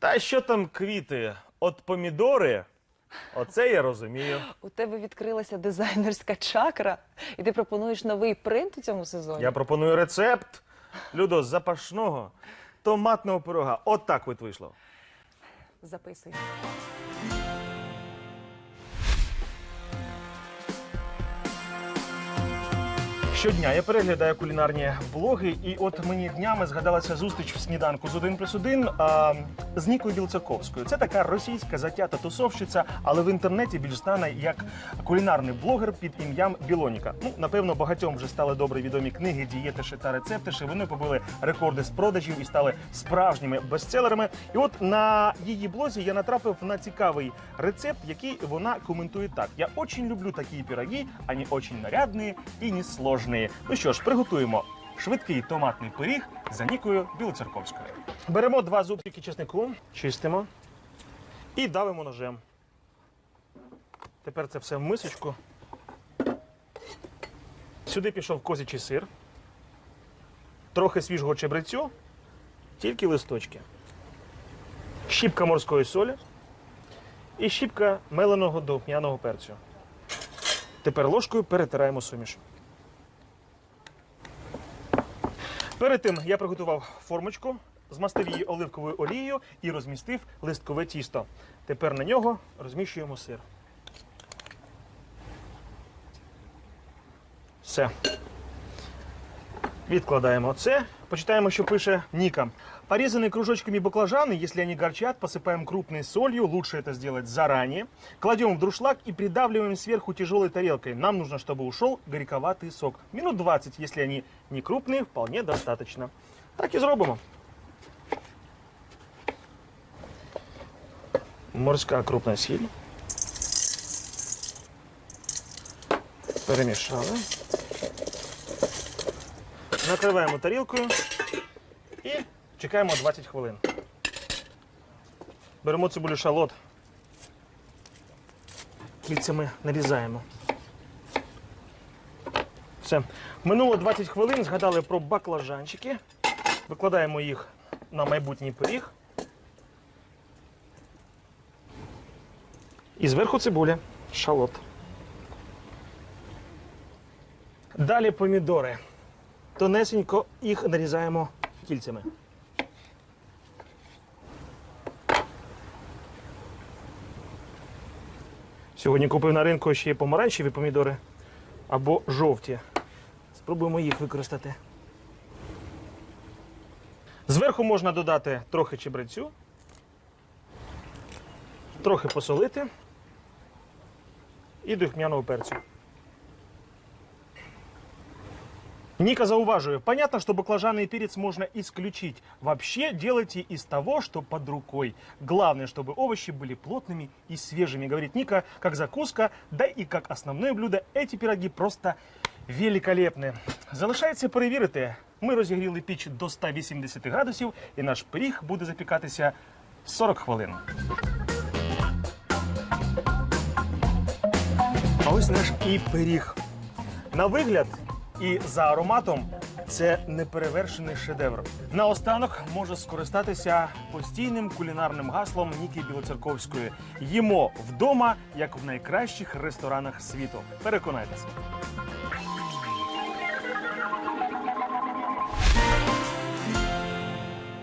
Та що там квіти? От помідори, оце я розумію. У тебе відкрилася дизайнерська чакра, і ти пропонуєш новий принт у цьому сезоні. Я пропоную рецепт Людо запашного томатного пирога. От так от вийшло. Записуй. Щодня я переглядаю кулінарні блоги, і от мені днями згадалася зустріч в сніданку з 1 плюс 1 а, з Нікою Білцаковською. Це така російська затята тусовщиця, але в інтернеті більш знана як кулінарний блогер під ім'ям Білоніка. Ну, напевно, багатьом вже стали добре відомі книги, дієтиші та рецептиші. Вони побили рекорди з продажів і стали справжніми бестселерами. І от на її блозі я натрапив на цікавий рецепт, який вона коментує так: я очень люблю такі пироги, вони очень нарядні і не сложні. Ну що ж, приготуємо швидкий томатний пиріг за Нікою Білоцерковською. Беремо два зубчики чеснику, чистимо і давимо ножем. Тепер це все в мисочку. Сюди пішов козячий сир, трохи свіжого чебрецю, тільки листочки, щіпка морської солі і щіпка меленого духмяного перцю. Тепер ложкою перетираємо суміш. Перед тим я приготував формочку, змастив її оливковою олією і розмістив листкове тісто. Тепер на нього розміщуємо сир. Все. Відкладаємо це. Почитаємо, що пише Ніка. Порезанные кружочками баклажаны, если они горчат, посыпаем крупной солью. Лучше это сделать заранее. Кладем в друшлаг и придавливаем сверху тяжелой тарелкой. Нам нужно, чтобы ушел горьковатый сок. Минут 20, если они не крупные, вполне достаточно. Так і зробимо. Морська крупна сіль. Перемішали. Накриваємо тарілкою і чекаємо 20 хвилин. Беремо цибулю шалот. Кільцями нарізаємо. Все. Минуло 20 хвилин, згадали про баклажанчики. Викладаємо їх на майбутній пиріг. І зверху цибуля, шалот. Далі помідори. Тонесенько їх нарізаємо кільцями. Сьогодні купив на ринку ще помаранчеві помідори або жовті. Спробуємо їх використати. Зверху можна додати трохи чебрецю, трохи посолити і духмяного перцю. Ника зауваживаю, понятно, что баклажаны и перец можно исключить. Вообще делайте из того, что под рукой. Главное, чтобы овощи были плотными и свежими. Говорит Ника, как закуска, да и как основное блюдо. Эти пироги просто великолепні. Залишається перевірити. Ми розігріли піч до 180 градусів, і наш пиріг буде запікатися 40 хвилин. А ось наш і пиріг. На вигляд І за ароматом це неперевершений шедевр. Наостанок може скористатися постійним кулінарним гаслом Ніки Білоцерковської. Їмо вдома, як в найкращих ресторанах світу. Переконайтеся.